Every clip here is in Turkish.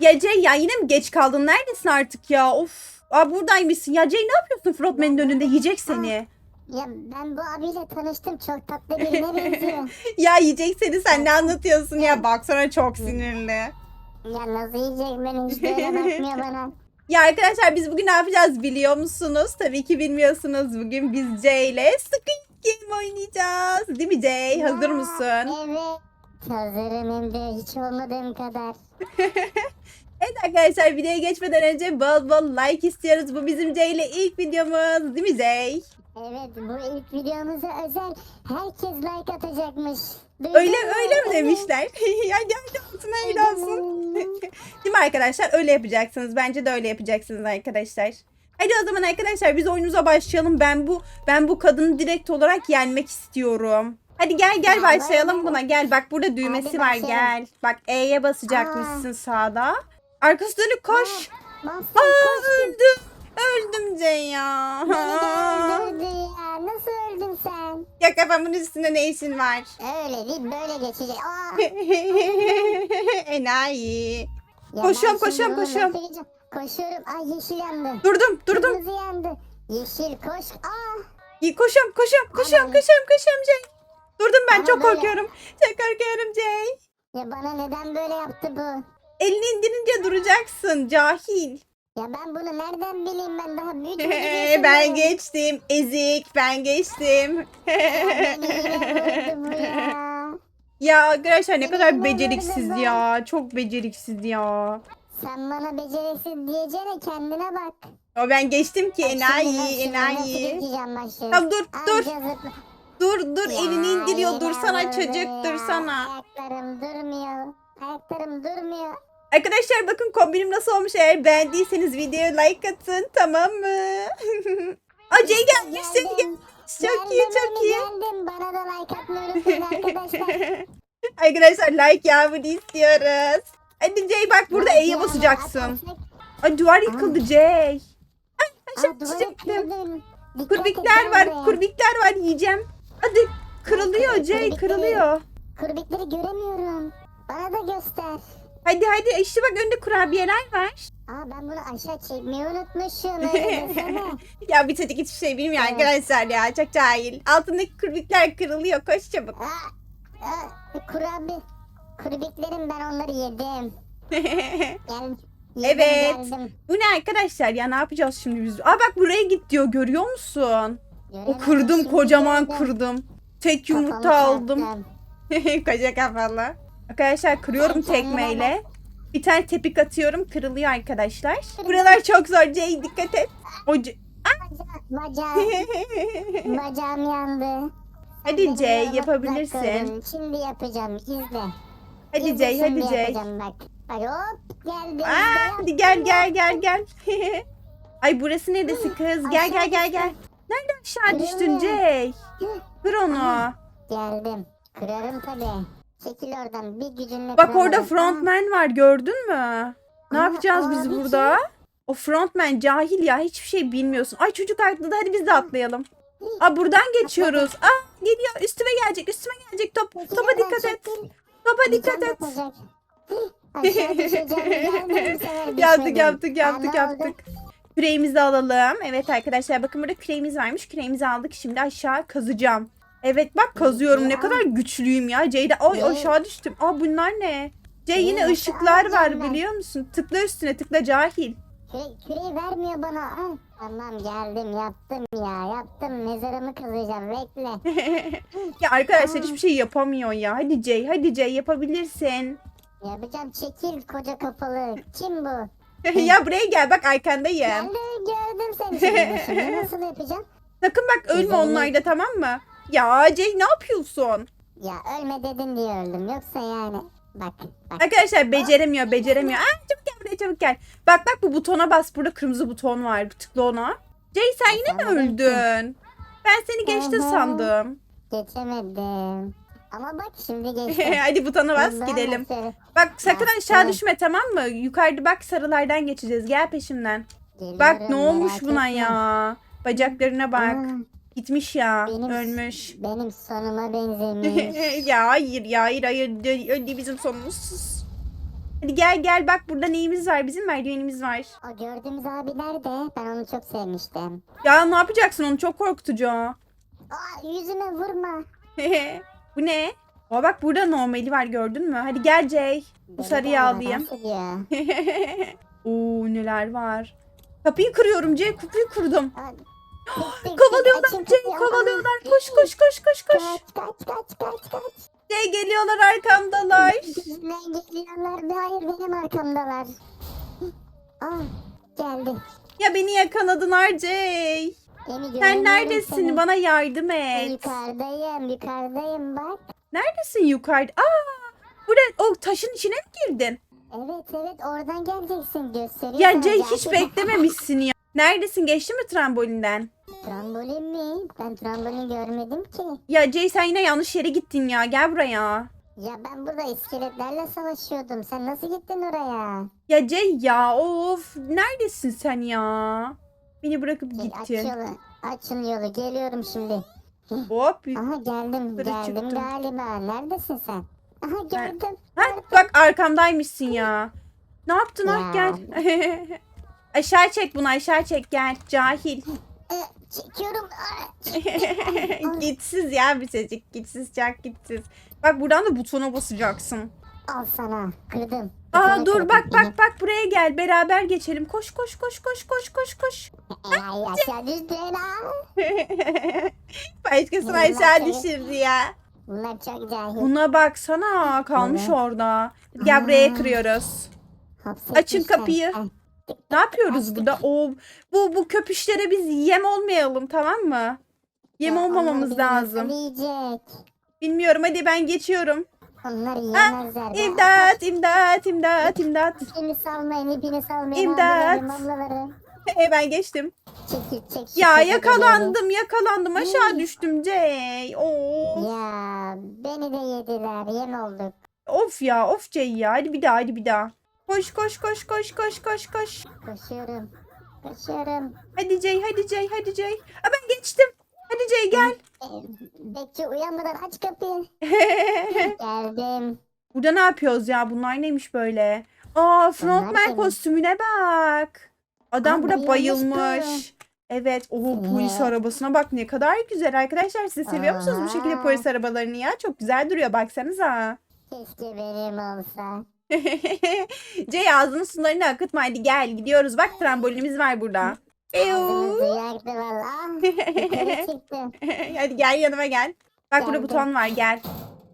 Ya Jay ya yine mi geç kaldın? Neredesin artık ya? Of. Aa buradaymışsın. Ya Jay ne yapıyorsun Frotman'ın önünde? Yiyecek seni. Ya ben bu abiyle tanıştım. Çok tatlı birine benziyor. Ya yiyecek seni sen ne anlatıyorsun ya? Baksana çok sinirli. ya nasıl yiyecek beni hiç böyle bakmıyor bana. Ya arkadaşlar biz bugün ne yapacağız biliyor musunuz? Tabii ki bilmiyorsunuz. Bugün biz Jay ile Squid Game oynayacağız. Değil mi Jay? Hazır Ya, mısın? Evet. Hazırım hem de hiç olmadığım kadar. Evet arkadaşlar videoya geçmeden önce bol bol like istiyoruz. Bu bizim Jay ile ilk videomuz. Değil mi Jay? Evet bu ilk videomuza özel herkes like atacakmış. Duydun Öyle mu? öyle mi demişler? ya gel olsun öyle olsun. Değil mi arkadaşlar? Öyle yapacaksınız. Bence de öyle yapacaksınız arkadaşlar. Hadi o zaman arkadaşlar biz oyunumuza başlayalım. Ben bu ben bu kadını direkt olarak yenmek istiyorum. Hadi gel gel Ya, başlayalım buna. Gel bak burada düğmesi var başlayalım. gel. Bak E'ye basacakmışsın sağda. Arkası dönük koş. Aa öldüm. Öldüm Cey ya. Beni de öldürdü ya. Nasıl öldün sen? ya kafamın üstünde ne işin var? Öyle değil böyle geçecek. Aa, Enayi. ya Koşuyorum, ben şimdi koşuyorum, bunu koşuyorum. Koşuyorum. Ay yeşil yandı. Durdum durdum. Kırmızı yandı. Yeşil koş. Aa. Koşuyorum koşuyorum koşuyorum koşuyorum koşuyorum Cey. Durdum ben Ama çok böyle- korkuyorum. Çok korkuyorum Cey. Ya bana neden böyle yaptı bu? Elini indirince duracaksın cahil. Ya ben bunu nereden bileyim ben daha büyük bir şey ben geçtim. Ezik ben geçtim. Ya. ya ne kadar beceriksiz ya. Çok beceriksiz ya. Sen bana beceriksiz diyeceğine kendine bak. O ben geçtim ki enayi enayi. Tamam dur dur. Zıpla- Dur dur elini indiriyor. Dursana çocuk dursana. Ayaklarım durmuyor. Ayaklarım durmuyor. Arkadaşlar bakın kombinim nasıl olmuş eğer beğendiyseniz videoya like atın tamam mı? Acey gelmiş seni Geldim. Çok iyi Geldim çok iyi. Geldim. Bana da like atmayı unutmayın arkadaşlar. Arkadaşlar like yağmuru istiyoruz. Hadi Jay bak burada Like E'ye yağmuru basacaksın. atarsak- Ay duvar yıkıldı Jay. Ay aşağı Aa, kırdım. Dikkat et Kurbikler var buraya. kurbikler var yiyeceğim. Hadi kırılıyor Jay kırılıyor. Kurbikleri göremiyorum. Bana da göster. Hadi hadi işte bak önde kurabiyeler var. Aa ben bunu aşağı çekmeyi unutmuşum. Öyle desene. Ya bir çocuk hiçbir şey bilmiyor Evet. arkadaşlar ya çok cahil. Altındaki kurbikler kırılıyor koş çabuk. Aa, aa, kurabi. Kurbiklerim ben onları yedim. Gel. yedim, Evet. Geldim. Bu ne arkadaşlar ya ne yapacağız şimdi biz? Aa bak buraya git diyor görüyor musun? O kırdım kocaman kırdım. Tek yumurta aldım. Koca kafalı. Arkadaşlar kırıyorum tekmeyle. Bir tane tepik atıyorum kırılıyor arkadaşlar. Buralar çok zor Jay dikkat et. O C- Baca- Bacağım, bacağım yandı. Hadi Jay yapabilirsin. Şimdi yapacağım izle. Hadi Jay hadi Jay. Bak hop geldi. Aa, hadi gel gel gel gel. Ay burası neresi kız? Gel gel gel gel. Nereden aşağı düştün Jay? Kır onu. Geldim. Kırarım tabi. Çekil oradan bir gücünle Bak orada frontman var gördün mü? Ne Aa, yapacağız biz hiç burada? O frontman cahil ya hiçbir şey bilmiyorsun. Ay çocuk atladı hadi biz de atlayalım. Aa buradan geçiyoruz. Aa geliyor üstüme gelecek üstüme gelecek top. Topa dikkat et. Topa dikkat et. Aşağı düşeceğim. Geldim bu sefer Yaptık düşmedim. yaptık yaptık oldu? yaptık. Küreğimizi alalım. Evet arkadaşlar bakın burada küreğimiz varmış. Küreğimizi aldık. Şimdi aşağı kazacağım. Evet bak kazıyorum. Ne kadar güçlüyüm ya. Ceyda ay aşağı düştüm. Aa bunlar ne? Ne? yine ışıklar var biliyor musun? Tıkla üstüne tıkla cahil. Küre, küreği vermiyor bana. Ah, tamam geldim yaptım ya yaptım mezarımı kazacağım bekle. ya arkadaşlar hiçbir şey yapamıyor ya. Hadi Cey hadi Cey yapabilirsin. Yapacağım çekil koca kafalı. Kim bu? Ya buraya gel bak arkandayım. Geldi gördüm seni şimdi. Şimdi nasıl yapacağım? Sakın bak ölme Güzel. onlarda tamam mı? Ya Cey ne yapıyorsun? Ya ölme dedin diye öldüm. Yoksa yani. Bak bak. Arkadaşlar beceremiyor, beceremiyor. Aa, çabuk gel buraya çabuk gel. Bak bak bu butona bas. Burada kırmızı buton var. Tıkla ona. Jay sen yine mi öldün? Ben seni geçti Aha. sandım. Geçemedim. Ama bak şimdi geçtim. Hadi butona bas Bundan gidelim. nasıl- Bak sakın Bastım. aşağı düşme tamam mı? Yukarıda bak sarılardan geçeceğiz. Gel peşimden. Bak ne Geliyorum, olmuş buna etme. ya. Bacaklarına bak. Aa, Gitmiş ya. benim- Ölmüş. benim sonuma benzemiş. ya hayır ya hayır hayır. Öldü bizim sonumuz. Hadi gel gel bak burada neyimiz var? Bizim merdivenimiz var. O gördüğümüz abi nerede? Ben onu çok sevmiştim. Ya ne yapacaksın onu çok korkutucu. Aa yüzüme vurma. Bu ne? Aa bak burada normali var gördün mü? Hadi gel Jay. Bu sarıyı alayım. Oo neler var. Kapıyı kırıyorum Jay kapıyı kırdım. Kovalıyorlar Jay kovalıyorlar. Koş koş koş koş koş. Kaç kaç kaç kaç kaç. Jay geliyorlar arkamdalar. Bizden geliyorlar. Hayır benim arkamdalar. Aa geldi. Ya beni yakaladılar Jay. Sen neredesin? seni. Bana yardım et. Yukarıdayım yukarıdayım bak. Neredesin yukarıda? Aa! Buraya o taşın içine mi girdin? Evet evet oradan geleceksin gösteriyor. Ya Jay hiç beklememişsin ya. Neredesin? Geçtin mi trambolinden? Trambolin mi? Ben trambolin görmedim ki. Ya Jay sen yine yanlış yere gittin ya. Gel buraya. Ya ben burada iskeletlerle savaşıyordum. Sen nasıl gittin oraya? Ya Jay ya of. Neredesin sen ya? Beni bırakıp Gel, aç gittin. yolu. Açın yolu. Geliyorum şimdi. Hop. Aha geldim. Geldim çıktım. galiba. Neredesin sen? Aha geldim. Ha, bak arkamdaymışsın ya. Ne yaptın Ya. ah gel. aşağı çek bunu aşağı çek gel. Cahil. Ee, çekiyorum. Gitsiz ya bir çocuk. Gitsiz çok gitsiz. Bak buradan da butona basacaksın. Al sana. Kırdım. Aa dur bak bak bak buraya gel beraber geçelim. Koş koş koş koş koş koş koş. Ay aşağı düştü lan. Başkasını aşağı düşürdü ya. Bunlar çok cahil. Buna baksana kalmış Evet. orada. Gel buraya kırıyoruz. Hapsetmişler. Açın kapıyı. Ne yapıyoruz burada? O bu bu köpüşlere biz yem olmayalım tamam mı? Yem ya olmamamız lazım. yiyecek? Bilmiyorum hadi ben geçiyorum. Onlar yiyemezler. be. İmdat, imdat, imdat, imdat. İpini salmayın, ipini salmayın. İmdat. Ablalarım. E ben geçtim. Çekil, çek. Ya yakalandım, yakalandım. Aşağı düştüm Jay. Oo. Ya beni de yediler, yem olduk. Of ya, of Jay ya. Hadi bir daha, hadi bir daha. Koş, koş, koş, koş, koş, koş, koş. Koşuyorum, koşuyorum. Hadi Jay, hadi Jay, hadi Jay. Aa, ben geçtim. Hadi Jay gel. Ee, bekçi uyanmadan aç kapıyı. Geldim. Burada ne yapıyoruz ya? Bunlar neymiş böyle? Aa, frontman kostümüne bak. Adam Aa, burada bayılmış bayılmış. Evet. Oho polis arabasına bak ne kadar güzel arkadaşlar. Siz seviyor musunuz bu şekilde polis arabalarını ya? Çok güzel duruyor baksanıza. Keşke benim olsa. Jay ağzının sularını akıtma hadi gel gidiyoruz. Bak trambolinimiz var burada. Ağzınızı yaktı valla. Yukarı çıktım. hadi gel yanıma gel. Bak burada Geldim. buton var gel.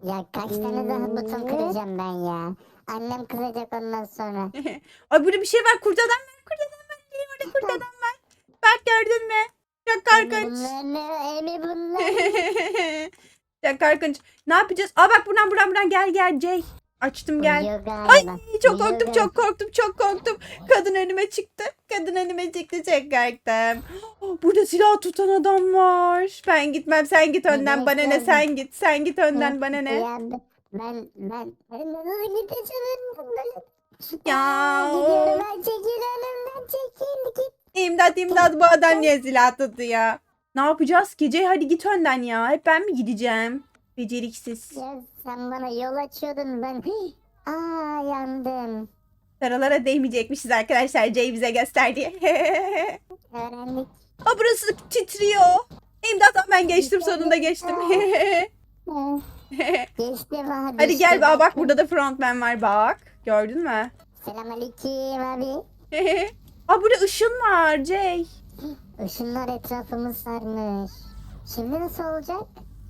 Ya kaç tane daha buton kıracağım ben ya. Annem kızacak ondan sonra. Ay burada bir şey var. Kurt adam var. Kurt adam var. Gelin orada kurt adam var. Bak gördün mü? Çok korkunç. Bunlar ne? Emi bunlar. Çok korkunç. Ne yapacağız? Aa bak buradan buradan buradan gel gel Jay. Açtım gel. Ay çok korktum çok korktum çok korktum. Kadın önüme çıktı. Kadın önüme çıktı çok korktum. Burada silah tutan adam var. Ben gitmem sen git önden bana ne sen git. Sen git önden bana ne. Ben ben ben? Ya, Gidiyorum ben çekil önümden çekil git. İmdat imdat bu adam niye silah tuttu ya? Ne yapacağız ki? Jay hadi git önden ya. Hep ben mi gideceğim? Beceriksiz. Ya sen bana yol açıyordun ben. Aa yandım. Saralara değmeyecekmişiz arkadaşlar. Jay bize gösterdi. Öğrendik. Aa burası titriyor. İmdat ben geçtim sonunda geçtim. Geçtim ha. hadi gel aa, bak burada da frontman var bak. Gördün mü? Selamünaleyküm abi. aa burada ışın var Jay. Işınlar etrafımı sarmış. Şimdi nasıl olacak?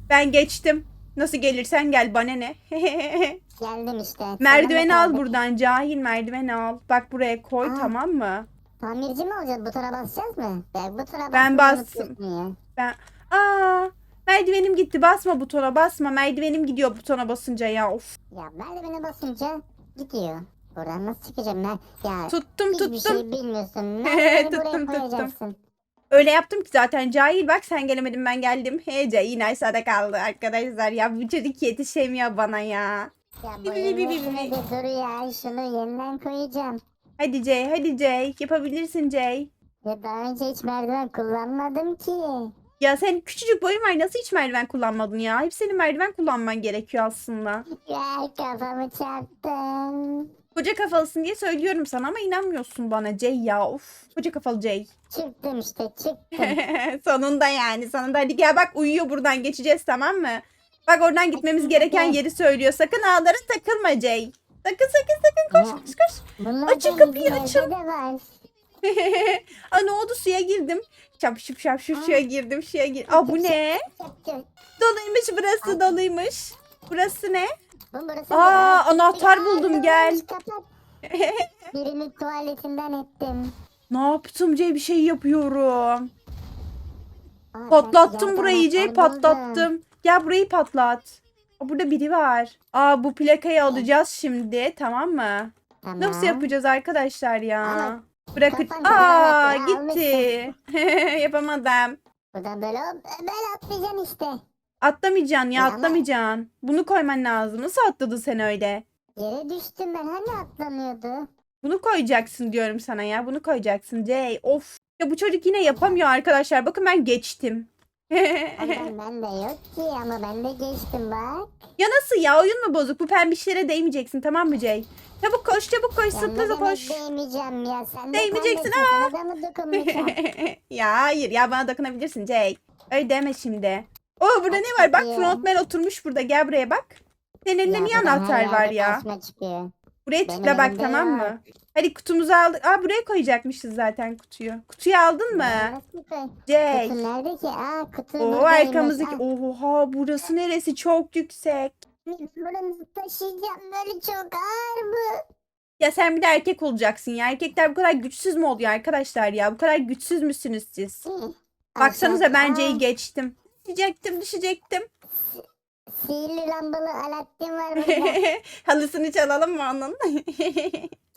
Ben geçtim. Nasıl gelirsen gel bana ne. Geldim işte. Merdiveni al buradan cahil merdiveni al. Bak buraya koy Aa. tamam mı? Tamirci mi olacağız? Butona basacağız mı? Ben butona Ben bastım. ya. Ben Aa merdivenim gitti. Basma butona basma. Merdivenim gidiyor butona basınca ya. Of. Ya merdivene basınca gidiyor. Buradan nasıl çıkacağım ben? Ya Tuttum hiçbir tuttum. şey bilmiyorsun. Merdiveni Tuttum, buraya tuttum. koyacaksın. Öyle yaptım ki zaten cahil bak sen gelemedin ben geldim. Hece yine aşağıda kaldı arkadaşlar. Ya bu çocuk yetişemiyor bana ya. Ya bu bi, bi, bi, bi, yeni bi. dur ya. Şunu yeniden koyacağım. Hadi Jay hadi Jay yapabilirsin Jay. Ya daha önce hiç merdiven kullanmadım ki. Ya sen küçücük boyun var nasıl hiç merdiven kullanmadın ya? Hep senin merdiven kullanman gerekiyor aslında. Ya kafamı çarptım. Koca kafalısın diye söylüyorum sana ama inanmıyorsun bana Jay ya. Of. Koca kafalı Jay. Çıktım işte çıktım. sonunda yani sonunda. Hadi gel bak uyuyor buradan geçeceğiz tamam mı? Bak oradan gitmemiz gereken yeri söylüyor. Sakın ağlara takılma Jay. Sakın sakın sakın koş koş koş. Bunlar Açın kapıyı, açın. Aa ne oldu suya girdim. Şapşıp şapşıp suya girdim suya gir. Aa bu ne? Doluymuş burası doluymuş. Burası ne? Bu burası Aa anahtar Aa, buldum gel. Birini tuvaletinden ettim. Ne yaptım Jay bir şey yapıyorum. Aa, ben Patlattım burayı Jay anahtar buldum. patlattım. Gel burayı patlat. Aa, burada biri var. Aa bu plakayı alacağız şimdi tamam mı? Tamam. Nasıl yapacağız arkadaşlar ya? Ama Bırakın. kafan Aa gitti. Yapamadım. Buradan böyle hop böyle atlayacaksın işte. Atlamayacaksın ya Ya ama- atlamayacaksın. Bunu koyman lazım. Nasıl atladın sen öyle? Yere düştüm ben hani atlanıyordu. Bunu koyacaksın diyorum sana ya. Bunu koyacaksın Jay. Of. Ya bu çocuk yine yapamıyor arkadaşlar. Bakın ben geçtim. Ondan ben de yok ki ama ben de geçtim bak. ya nasıl ya? Oyun mu bozuk? Bu pembişlere değmeyeceksin tamam mı Jay? Çabuk koş çabuk koş Ya ne demek koş. değmeyeceğim ya. Sen de Değmeyeceksin, pembesin, Sana da mı dokunmayacağım? ya hayır ya bana dokunabilirsin Jay. Öyle deme şimdi. Oo burada ne var? Bak frontman oturmuş burada. Gel buraya bak. Senin elinde niye her anahtar var yerde ya? çıkıyor. Buraya Benim tıkla bak elimde tamam yok. mı? Hadi kutumuzu aldık. Aa buraya koyacakmışız zaten kutuyu. Kutuyu aldın mı? Nasıl koy? Kutu nerede ki? Aa kutu Oo buradaymış. arkamızdaki. Aa, Oha burası neresi? Çok yüksek. Buranı taşıyacağım böyle çok ağır bu. Ya sen bir de erkek olacaksın ya. Erkekler bu kadar güçsüz mü oluyor arkadaşlar ya? Bu kadar güçsüz müsünüz siz? Baksanıza Aşağı- ben Aa, Jay'i geçtim. Düşecektim düşecektim. Sihirli lambalı Alaaddin var burada. Halısını çalalım mı onun?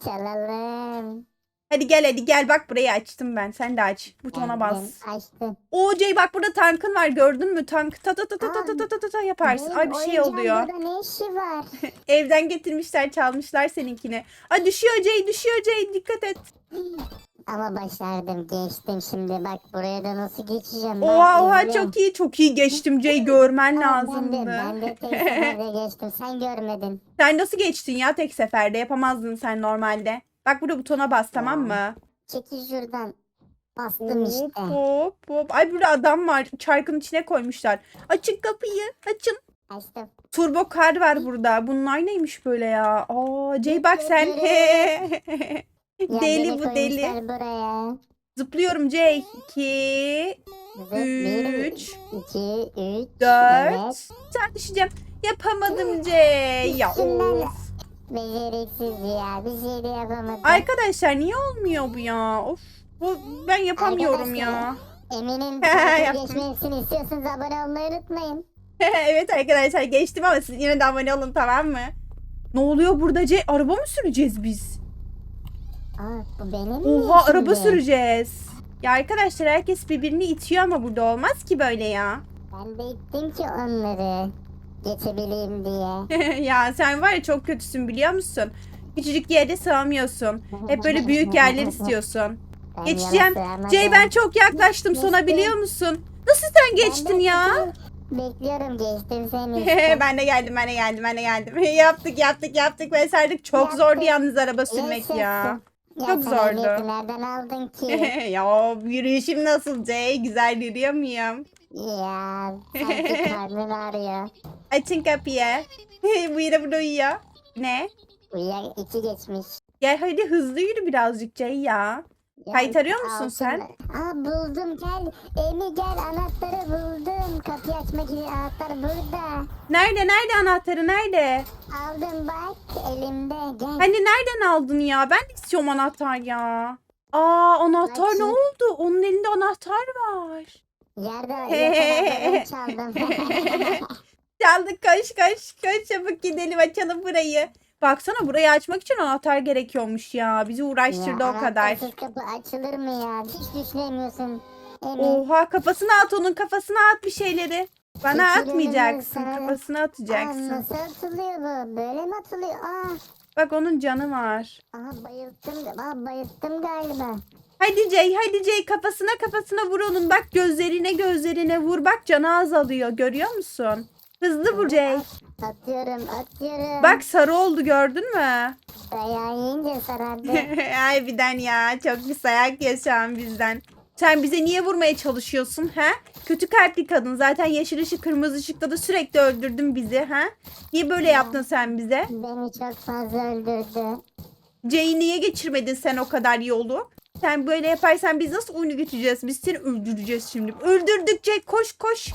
Çalalım. hadi gel hadi gel bak burayı açtım ben. Sen de aç. Butona bas. Açtım. Oo Jay bak burada tankın var gördün mü? Tank ta ta ta ta ta ta ta ta ta yaparsın. Ay bir şey oluyor. Burada ne işi var? Evden getirmişler çalmışlar seninkini. Ay düşüyor Jay düşüyor Jay dikkat et. Ama başardım geçtim şimdi bak buraya da nasıl geçeceğim. Oha oha çok iyi çok iyi geçtim Jay görmen Aa, lazımdı. Ben de, ben de tek seferde geçtim sen görmedin. Sen nasıl geçtin ya tek seferde yapamazdın sen normalde. Bak burada butona bas tamam mı? Çekil şuradan. Bastım işte. Hop hop hop. Ay burada adam var çarkın içine koymuşlar. Açın kapıyı açın. Açtım. Turbo kar var burada. Bunlar neymiş böyle ya? Aa Jay bak sen. Ya deli beni bu deli. koymuşlar Buraya. Zıplıyorum Jay. 2 Zıp, bir, Üç, iki, üç. 4 Evet. Sen düşeceğim. Yapamadım Jay. Ya of. Beceriksiz ya. Bir şey de yapamadım. Arkadaşlar niye olmuyor bu ya? Of. Bu, ben yapamıyorum ya. Eminim Yaptım. geçmesini istiyorsanız abone olmayı unutmayın. evet arkadaşlar geçtim ama siz yine de abone olun tamam mı? Ne oluyor burada Jay? Araba mı süreceğiz biz? Aa bu benim Oha araba şimdi? süreceğiz. Ya arkadaşlar herkes birbirini itiyor ama burada olmaz ki böyle ya. Ben de ittim ki onları. Geçebileyim diye. ya sen var ya çok kötüsün biliyor musun? Küçücük yerde sığamıyorsun. Hep böyle büyük yerler istiyorsun. Ben Geçeceğim. Jay ben çok yaklaştım sona Geçtim. biliyor musun? Nasıl sen geçtin ya? Bekliyorum geçtim seni ben de geldim ben de geldim ben de geldim. yaptık yaptık yaptık başardık. Çok Yaptık. zordu yalnız araba sürmek Yaşasın. ya. Ya Çok sen zordu. ehliyeti nereden aldın ki? ya yürüyüşüm nasıl Jay? Güzel yürüyor muyum? ya sanki karnın ağrıyor. Açın kapıyı. Bu yine burada uyuyor. Ne? Uyuya iki geçmiş. Gel hadi hızlı yürü birazcık Jay ya. Kayıt arıyor musun sen? Aa buldum gel. Emi gel anahtarı buldum. Kapıyı açmak için anahtar burada. Nerede nerede anahtarı nerede? Aldım bak elimde gel. Hani nereden aldın ya? Ben de istiyorum anahtar ya. Aa anahtar ne Açın. oldu? Onun elinde anahtar var. Yerde yakaladım çaldım. Çaldık koş koş koş çabuk gidelim açalım burayı. Baksana burayı açmak için anahtar gerekiyormuş ya. Bizi uğraştırdı Ya, o kadar. kapı açılır mı ya? Hiç düşünemiyorsun. Emi. Oha kafasına at onun kafasına at bir şeyleri. Bana Peki, atmayacaksın sana- kafasına Aa, atacaksın. nasıl atılıyor bu? Böyle mi atılıyor? Aa, Bak onun canı var. aha bayılttım. Aa, bayılttım galiba. Hadi Jay hadi Jay kafasına kafasına vur onun. Bak gözlerine gözlerine vur. Bak canı azalıyor görüyor musun? Hızlı vur Jay. Atıyorum atıyorum. Bak sarı oldu gördün mü? Dayağı yiyince sarardı. Ay birden ya çok bir sayak ya şu an bizden. Sen bize niye vurmaya çalışıyorsun ha? Kötü kalpli kadın zaten yeşil ışık kırmızı ışıkta da sürekli öldürdün bizi ha? Niye böyle yaptın sen bize? Beni çok fazla öldürdü. Jay'i niye geçirmedin sen o kadar yolu? Sen böyle yaparsan biz nasıl oyunu geçeceğiz? Biz seni öldüreceğiz şimdi. Öldürdük Jay koş koş.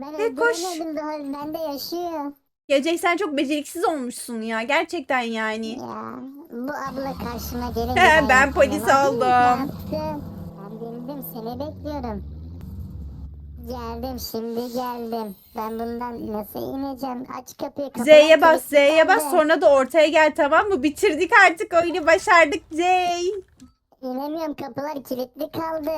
Ben E, koş. öldüremedim daha bende yaşıyor. Ya Jay sen çok beceriksiz olmuşsun ya gerçekten yani. Ya bu abla karşıma gelince He, ben polis oldum. Ben geldim seni bekliyorum. Geldim şimdi geldim. Ben bundan nasıl ineceğim? Aç kapıyı kapı. Z'ye bas Z'ye bas sonra da ortaya gel tamam mı? Bitirdik artık oyunu başardık Jay. İnemiyorum kapılar kilitli kaldı.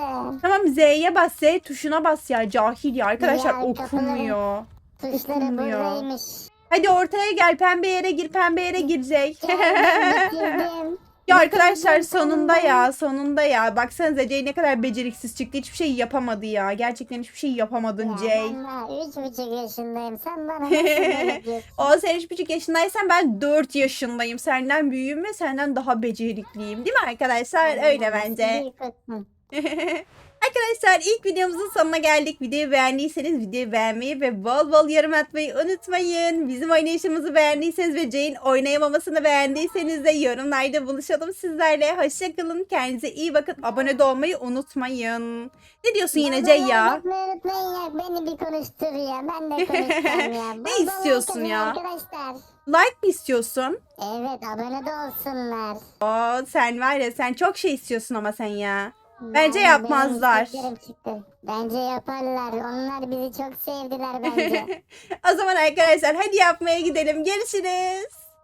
Tamam Z'ye bas Z tuşuna bas ya cahil ya arkadaşlar Ya, okumuyor. Tuşları Okunmuyor. buradaymış. Hadi ortaya gel pembe yere gir pembe yere gir Jay. Geldim bitirdim. Ya arkadaşlar sonunda ya sonunda ya. Baksanıza Jay ne kadar beceriksiz çıktı hiçbir şey yapamadı ya. Gerçekten hiçbir şey yapamadın Ya Jay. ben daha üç buçuk yaşındayım. Sen bana nasıl böyle diyorsun? O sen üç buçuk yaşındaysan ben 4 yaşındayım. Senden büyüğüm ve senden daha becerikliyim. Değil mi arkadaşlar? Öyle bence. Arkadaşlar ilk videomuzun sonuna geldik. Videoyu beğendiyseniz videoyu beğenmeyi ve bol bol yorum atmayı unutmayın. Bizim oynayışımızı beğendiyseniz ve Jane oynayamamasını beğendiyseniz de yorumlarda buluşalım sizlerle. Hoşçakalın. Kendinize iyi bakın. Abone de olmayı unutmayın. Ne diyorsun yine Jay ya? Unutmayın ya. Beni bir konuştur ya. Ben de konuşacağım ya. Ne Bol bol istiyorsun like ya? Arkadaşlar. Like mi istiyorsun? Evet abone de olsunlar. Oo sen var ya sen çok şey istiyorsun ama sen ya. Bence yapmazlar. benim isteklerim çıktı. Bence yaparlar. Onlar bizi çok sevdiler bence. o zaman arkadaşlar hadi yapmaya gidelim. Görüşürüz.